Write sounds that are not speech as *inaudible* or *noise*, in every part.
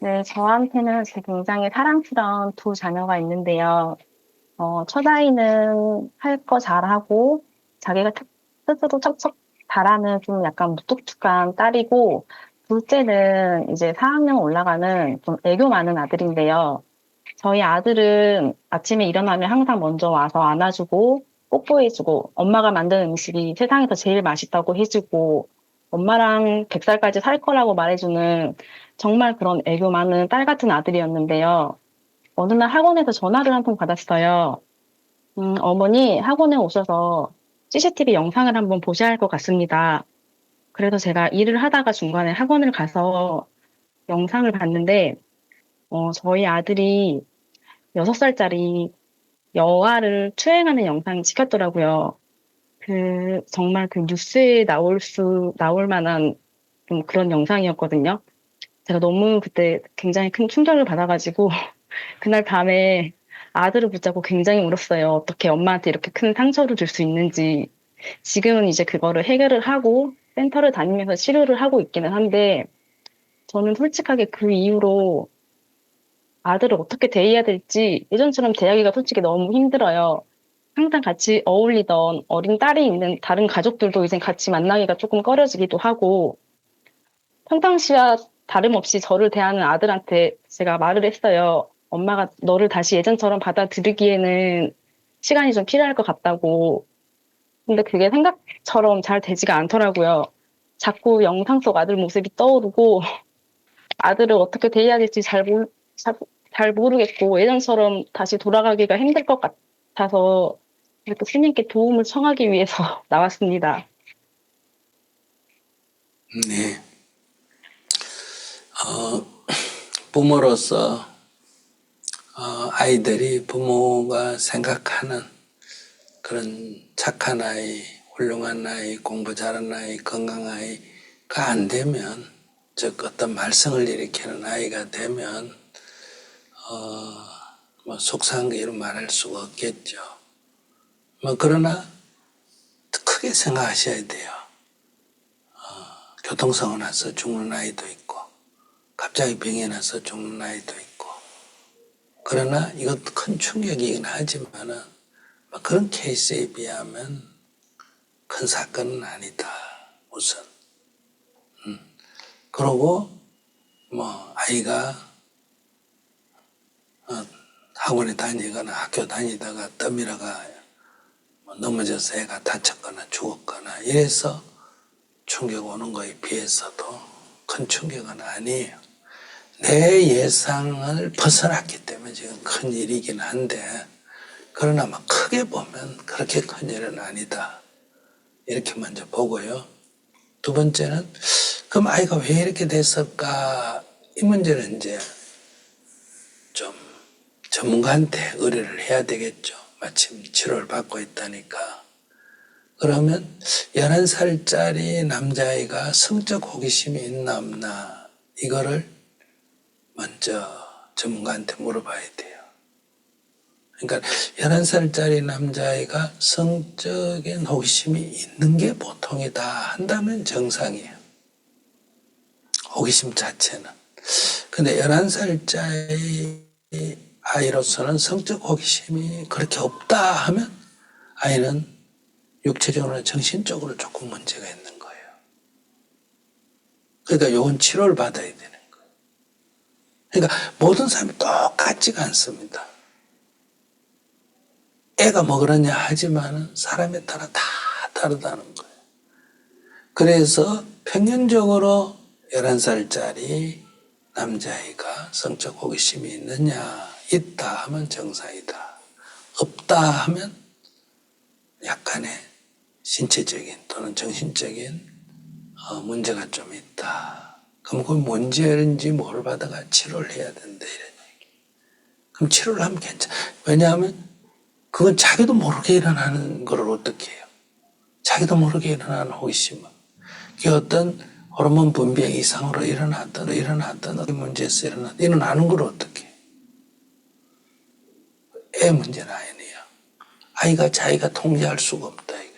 네, 저한테는 제 굉장히 사랑스러운 두 자녀가 있는데요. 어, 첫아이는 할 거 잘하고 자기가 탁- 스스로 척척 잘하는 좀 약간 무뚝뚝한 딸이고 둘째는 이제 4학년 올라가는 좀 애교 많은 아들인데요. 저희 아들은 아침에 일어나면 항상 먼저 와서 안아주고 뽀뽀해주고 엄마가 만든 음식이 세상에서 제일 맛있다고 해주고 엄마랑 100살까지 살 거라고 말해주는 정말 그런 애교 많은 딸 같은 아들이었는데요. 어느 날 학원에서 전화를 한 통 받았어요. 음, 어머니 학원에 오셔서 CCTV 영상을 한번 보셔야 할 것 같습니다. 그래서 제가 일을 하다가 중간에 학원을 가서 영상을 봤는데, 어, 저희 아들이 6살짜리 여아를 추행하는 영상이 찍혔더라고요. 그, 정말 그 뉴스에 나올 수, 나올 만한 좀 그런 영상이었거든요. 제가 너무 그때 굉장히 큰 충격을 받아가지고, *laughs* 그날 밤에 아들을 붙잡고 굉장히 울었어요. 어떻게 엄마한테 이렇게 큰 상처를 줄 수 있는지. 지금은 이제 그거를 해결을 하고 센터를 다니면서 치료를 하고 있기는 한데, 저는 솔직하게 그 이후로 아들을 어떻게 대해야 될지 예전처럼 대하기가 솔직히 너무 힘들어요. 항상 같이 어울리던 어린 딸이 있는 다른 가족들도 이제 같이 만나기가 조금 꺼려지기도 하고, 평상시와 다름없이 저를 대하는 아들한테 제가 말을 했어요. 엄마가 너를 다시 예전처럼 받아들이기에는 시간이 좀 필요할 것 같다고. 근데 그게 생각처럼 잘 되지가 않더라고요. 자꾸 영상 속 아들 모습이 떠오르고 *laughs* 아들을 어떻게 대해야 될지 잘, 모르, 잘, 잘 모르겠고 예전처럼 다시 돌아가기가 힘들 것 같아서 이렇게 스님께 도움을 청하기 위해서 *laughs* 나왔습니다. 네. 어, 부모로서 어, 아이들이 부모가 생각하는 그런 착한 아이, 훌륭한 아이, 공부 잘하는 아이, 건강한 아이가 안 되면, 즉 어떤 말썽을 일으키는 아이가 되면 어, 뭐 속상한 게 이런 말할 수가 없겠죠. 뭐 그러나 크게 생각하셔야 돼요. 교통사고 나서 죽는 아이도 있고, 갑자기 병이 나서 죽는 아이도 있고, 그러나 이것도 큰 충격이긴 하지만은, 뭐 그런 케이스에 비하면 큰 사건은 아니다, 우선. 음. 그러고, 뭐, 아이가, 어, 학원에 다니거나 학교 다니다가 뭐 넘어져서 애가 다쳤거나 죽었거나 이래서 충격 오는 거에 비해서도 큰 충격은 아니에요. 내 예상을 벗어났기 때문에 지금 큰 일이긴 한데, 그러나 막 크게 보면 그렇게 큰 일은 아니다. 이렇게 먼저 보고요. 두 번째는, 그럼 아이가 왜 이렇게 됐을까? 이 문제는 이제 좀 전문가한테 의뢰를 해야 되겠죠. 마침 치료를 받고 있다니까. 그러면 11살짜리 남자아이가 성적 호기심이 있나 없나 이거를 먼저 전문가한테 물어봐야 돼요. 그러니까 11살짜리 남자아이가 성적인 호기심이 있는 게 보통이다 한다면 정상이에요. 호기심 자체는. 근데 11살짜리 아이로서는 성적 호기심이 그렇게 없다 하면 아이는 육체적으로나 정신적으로 조금 문제가 있는 거예요. 그러니까 요건 치료를 받아야 되는 거예요. 그러니까 모든 사람이 똑같지가 않습니다. 애가 뭐 그러냐 하지만은 사람에 따라 다 다르다는 거예요. 그래서 평균적으로 11살짜리 남자아이가 성적 호기심이 있느냐, 있다 하면 정상이다. 없다 하면 약간의 신체적인 또는 정신적인 어, 문제가 좀 있다. 그럼 그 뭔지인지 뭘 받아가 치료를 해야 된다 이런 얘기. 그럼 치료를 하면 괜찮아. 왜냐하면 그건 자기도 모르게 일어나는 걸 어떻게 해요? 자기도 모르게 일어나는 호기심은 그게 어떤 호르몬 분비의 이상으로 일어났던 일어났던 어떤 문제에서 일어나 일어나는 걸 어떻게 해요? 애 문제는 아니에요. 아이가 자기가 통제할 수가 없다 이거예요.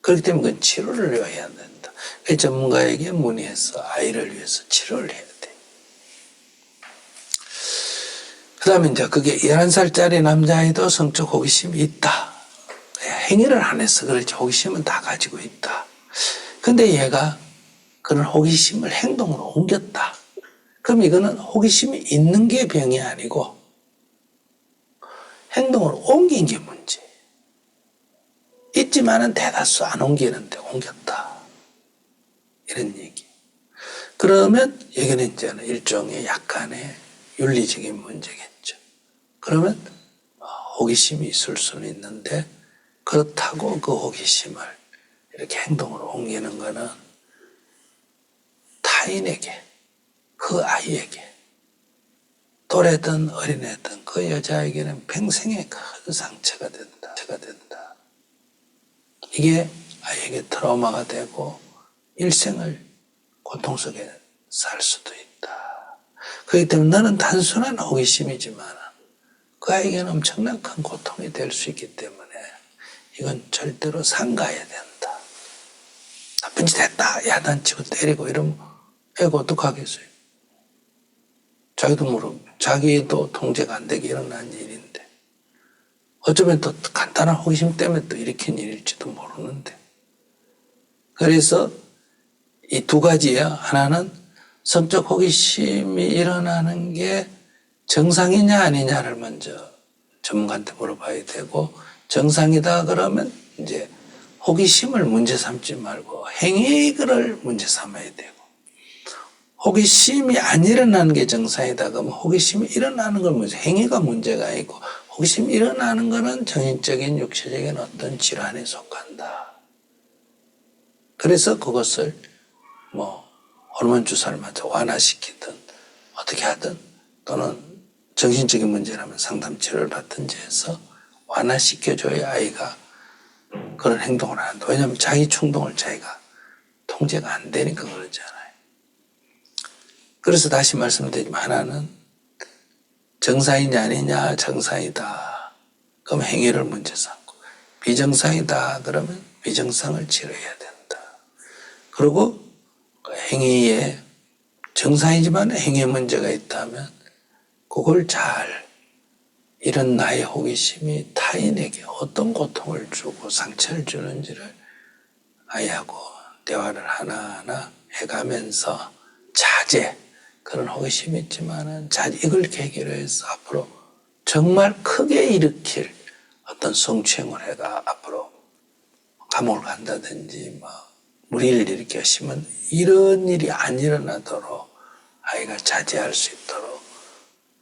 그렇기 때문에 그건 치료를 해야 된다. 그 전문가에게 문의해서 아이를 위해서 치료를 해야 돼. 다음에 이제 그게 11살짜리 남자아이도 성적 호기심이 있다. 행위를 안 해서 그렇지 호기심은 다 가지고 있다. 근데 얘가 그런 호기심을 행동으로 옮겼다. 그럼 이거는 호기심이 있는 게 병이 아니고 행동으로 옮긴 게 문제. 있지만은 대다수 안 옮기는데 옮겼다. 이런 얘기. 그러면 여기는 이제는 일종의 약간의 윤리적인 문제겠죠. 그러면 어, 호기심이 있을 수는 있는데 그렇다고 그 호기심을 이렇게 행동으로 옮기는 거는 타인에게 그 아이에게 또래든 어린애든 그 여자에게는 평생의 큰 상처가 된다. 상처가 된다. 이게 아이에게 트라우마가 되고 일생을 고통 속에 살 수도 있다. 그렇기 때문에 너는 단순한 호기심이지만 그 아이에게는 엄청난 큰 고통이 될 수 있기 때문에 이건 절대로 삼가해야 된다. 나쁜 짓 했다. 야단치고 때리고 이러면 애가 어떡하겠어요. 자기도 모르고 자기도 통제가 안 되게 일어난 일인데 어쩌면 또 간단한 호기심 때문에 또 일으킨 일일지도 모르는데 그래서 이 두 가지야. 하나는 성적 호기심이 일어나는 게 정상이냐 아니냐를 먼저 전문가한테 물어봐야 되고 정상이다 그러면 이제 호기심을 문제 삼지 말고 행위를 문제 삼아야 되고 호기심이 안 일어나는 게 정상이다 그러면 호기심이 일어나는 걸 문제 행위가 문제가 아니고 호기심이 일어나는 거는 정신적인 육체적인 어떤 질환에 속한다. 그래서 그것을 뭐 호르몬 주사를 맞아 완화시키든 어떻게 하든 또는 정신적인 문제라면 상담 치료를 받든지 해서 완화시켜줘야 아이가 그런 행동을 안 한다. 왜냐하면 자기 충동을 자기가 통제가 안 되니까 그러잖아요. 그래서 다시 말씀드리지만 하나는 정상이냐 아니냐 정상이다. 그럼 행위를 문제 삼고 비정상이다 그러면 비정상을 치료해야 된다. 그리고 그 행위에 정상이지만 행위에 문제가 있다면 그걸 잘 이런 나의 호기심이 타인에게 어떤 고통을 주고 상처를 주는지를 아이하고 대화를 하나하나 해가면서 자제 그런 호기심이 있지만은 자제 이걸 계기로 해서 앞으로 정말 크게 일으킬 어떤 성추행을 해가 앞으로 감옥을 간다든지 뭐 무리를 일으켜 시면 이런 일이 안 일어나도록 아이가 자제할 수 있도록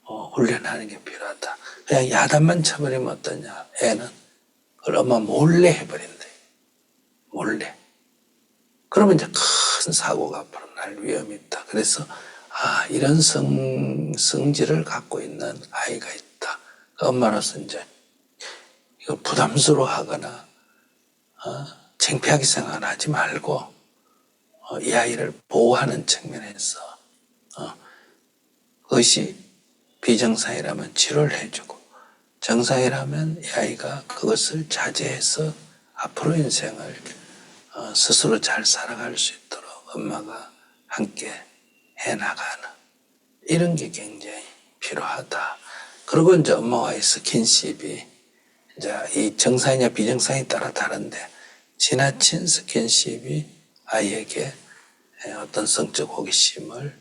어, 훈련하는 게 필요하다. 그냥 야단만 쳐버리면 어떠냐? 애는 그걸 엄마 몰래 해버린대. 몰래. 그러면 이제 큰 사고가 앞으로 날 위험이 있다. 그래서 아 이런 성 성질을 갖고 있는 아이가 있다. 그 엄마로서 이제 이거 부담스러워 하거나 어, 창피하게 생각하지 말고 어, 이 아이를 보호하는 측면에서 어, 그것이 비정상이라면 치료를 해주고 정상이라면 이 아이가 그것을 자제해서 앞으로 인생을 어, 스스로 잘 살아갈 수 있도록 엄마가 함께 해나가는 이런 게 굉장히 필요하다. 그리고 이제 엄마와의 스킨십이 이제 이 정상이냐 비정상에 따라 다른데 지나친 스킨십이 아이에게 어떤 성적 호기심을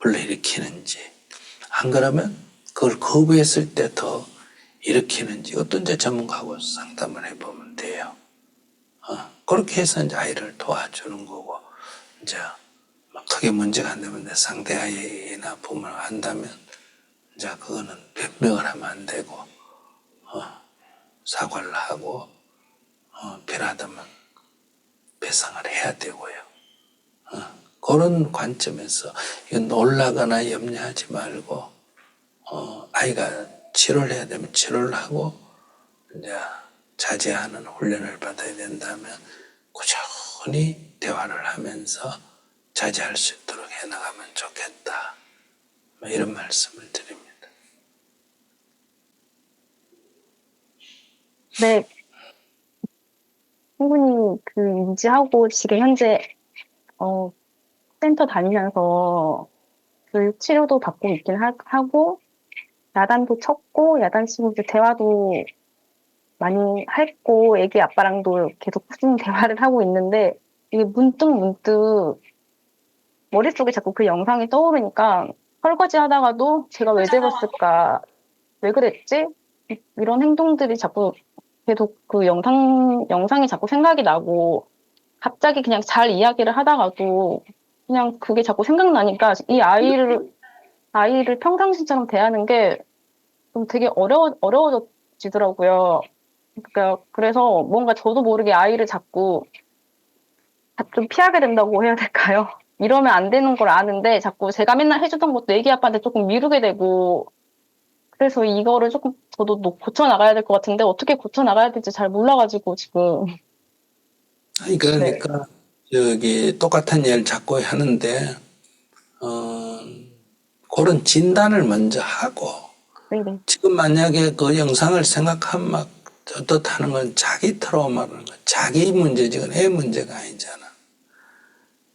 불러일으키는지 안 그러면 그걸 거부했을 때 더 일으키는지 어떤 이제 전문가하고 상담을 해보면 돼요. 어, 그렇게 해서 이제 아이를 도와주는 거고 이제 막 크게 문제가 안 되면 내 상대 아이나 부모를 한다면 이제 그거는 변명을 하면 안 되고 어, 사과를 하고 어, 필요하다면 배상을 해야 되고요. 어, 그런 관점에서 이건 놀라거나 염려하지 말고 어, 아이가 치료를 해야 되면 치료를 하고 이제 자제하는 훈련을 받아야 된다면 꾸준히 대화를 하면서 자제할 수 있도록 해나가면 좋겠다. 뭐 이런 말씀을 드립니다. 네. 충분히 그 인지하고 지금 현재 어, 센터 다니면서 그 치료도 받고 있긴 하, 하고 야단도 쳤고, 야단 치고 이제 대화도 많이 했고, 애기 아빠랑도 계속 꾸준히 *laughs* 대화를 하고 있는데, 이게 문득 문득 머릿속에 자꾸 그 영상이 떠오르니까, 설거지 하다가도 제가 왜 재웠을까, 왜 그랬지? 이- 이런 행동들이 자꾸 계속 그 영상, 영상이 자꾸 생각이 나고, 갑자기 그냥 잘 이야기를 하다가도 그냥 그게 자꾸 생각나니까 이 아이를, *laughs* 아이를 평상시처럼 대하는 게 좀 되게 어려워, 어려워지더라고요. 그러니까, 그래서 뭔가 저도 모르게 아이를 자꾸 좀 피하게 된다고 해야 될까요? 이러면 안 되는 걸 아는데 자꾸 제가 맨날 해주던 것도 애기 아빠한테 조금 미루게 되고 그래서 이거를 조금 저도 노- 고쳐 나가야 될 것 같은데 어떻게 고쳐 나가야 될지 잘 몰라가지고 지금. 아니, 그러니까, 저기, 똑같은 예를 자꾸 하는데, 어, 그런 진단을 먼저 하고, 네네. 지금 만약에 그 영상을 생각하면 막 어떻다는 건 자기 트라우마라는 거, 자기 문제지, 그건 애 문제가 아니잖아.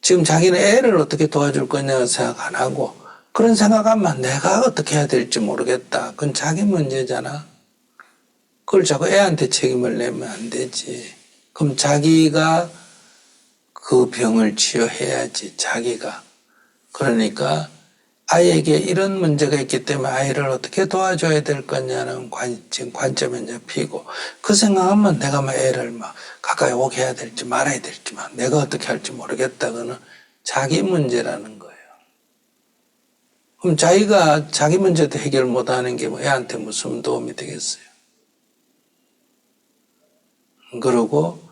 지금 자기는 애를 어떻게 도와줄 거냐 생각 안 하고, 그런 생각하면 내가 어떻게 해야 될지 모르겠다. 그건 자기 문제잖아. 그걸 자꾸 애한테 책임을 내면 안 되지. 그럼 자기가 그 병을 치료해야지, 자기가. 그러니까 아이에게 이런 문제가 있기 때문에 아이를 어떻게 도와줘야 될 거냐는 관, 지금 관점에 잡히고 그 생각하면 내가 막 애를 막 가까이 오게 해야 될지 말아야 될지 막 내가 어떻게 할지 모르겠다고는 자기 문제라는 거예요. 그럼 자기가 자기 문제도 해결 못 하는 게 뭐 애한테 무슨 도움이 되겠어요? 그러고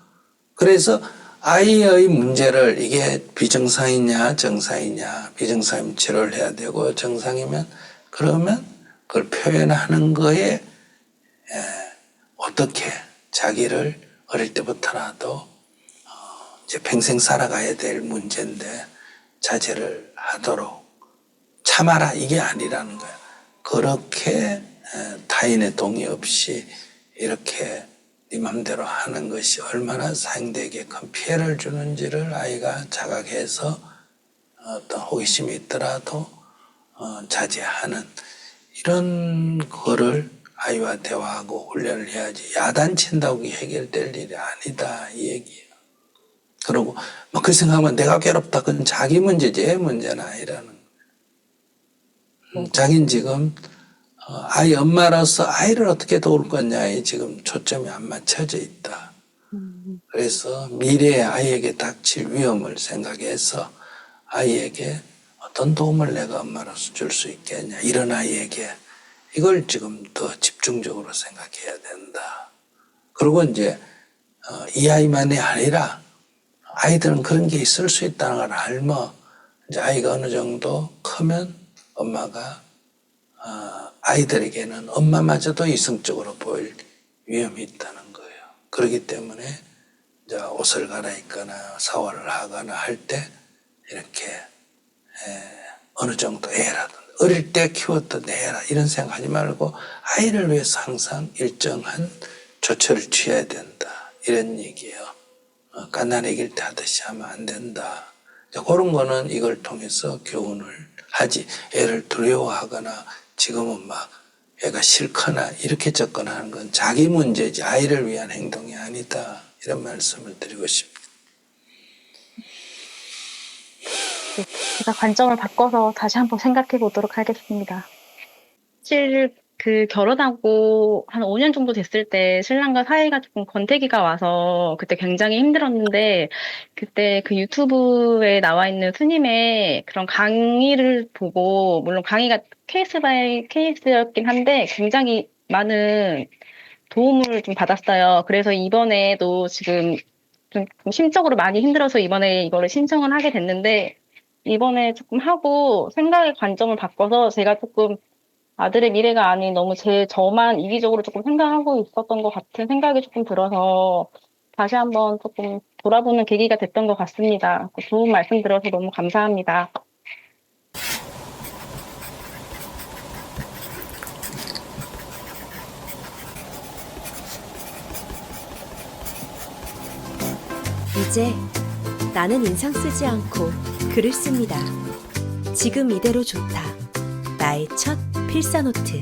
그래서 아이의 문제를 이게 비정상이냐 정상이냐 비정상이면 치료를 해야 되고 정상이면 그러면 그걸 표현하는 거에 에, 어떻게 자기를 어릴 때부터라도 어, 이제 평생 살아가야 될 문제인데 자제를 하도록 참아라 이게 아니라는 거야. 그렇게 에, 타인의 동의 없이 이렇게 네 맘대로 하는 것이 얼마나 상대에게 큰 피해를 주는지를 아이가 자각해서 어떤 호기심이 있더라도 어, 자제하는 이런 거를 아이와 대화하고 훈련을 해야지 야단친다고 해결될 일이 아니다 이 얘기예요. 그러고 막 그 생각하면 내가 괴롭다 그건 자기 문제지 애 문제는 아니라는 음, 자기는 지금 어, 아이 엄마로서 아이를 어떻게 도울 거냐에 지금 초점이 안 맞춰져 있다. 그래서 미래의 아이에게 닥칠 위험을 생각해서 아이에게 어떤 도움을 내가 엄마로서 줄 수 있겠냐. 이런 아이에게 이걸 지금 더 집중적으로 생각해야 된다. 그리고 이제 어, 이 아이만이 아니라 아이들은 그런 게 있을 수 있다는 걸 알면 이제 아이가 어느 정도 크면 엄마가 어, 아이들에게는 엄마마저도 이성적으로 보일 위험이 있다는 거예요. 그렇기 때문에 이제 옷을 갈아입거나 샤워를 하거나 할 때 이렇게 에, 어느 정도 애라든 어릴 때 키웠던 애라 이런 생각하지 말고 아이를 위해서 항상 일정한 조처를 취해야 된다 이런 얘기예요. 어, 갓난아기일 때 하듯이 하면 안 된다. 그런 거는 이걸 통해서 교훈을 하지 애를 두려워하거나 지금은 막 애가 싫거나 이렇게 접근 하는 건 자기 문제지 아이를 위한 행동이 아니다 이런 말씀을 드리고 싶습니다. 제가 관점을 바꿔서 다시 한번 생각해 보도록 하겠습니다. 사실 그 결혼하고 한 5년 정도 됐을 때 신랑과 사이가 조금 권태기가 와서 그때 굉장히 힘들었는데 그때 그 유튜브에 나와 있는 스님의 그런 강의를 보고 물론 강의가 케이스 바이 케이스였긴 한데 굉장히 많은 도움을 좀 받았어요. 그래서 이번에도 지금 좀 심적으로 많이 힘들어서 이번에 이거를 신청을 하게 됐는데 이번에 조금 하고 생각의 관점을 바꿔서 제가 조금 아들의 미래가 아닌 너무 제 저만 이기적으로 조금 생각하고 있었던 것 같은 생각이 조금 들어서 다시 한번 조금 돌아보는 계기가 됐던 것 같습니다. 좋은 말씀 들어서 너무 감사합니다. 이제 나는 인상 쓰지 않고 글을 씁니다. 지금 이대로 좋다. 나의 첫 필사노트.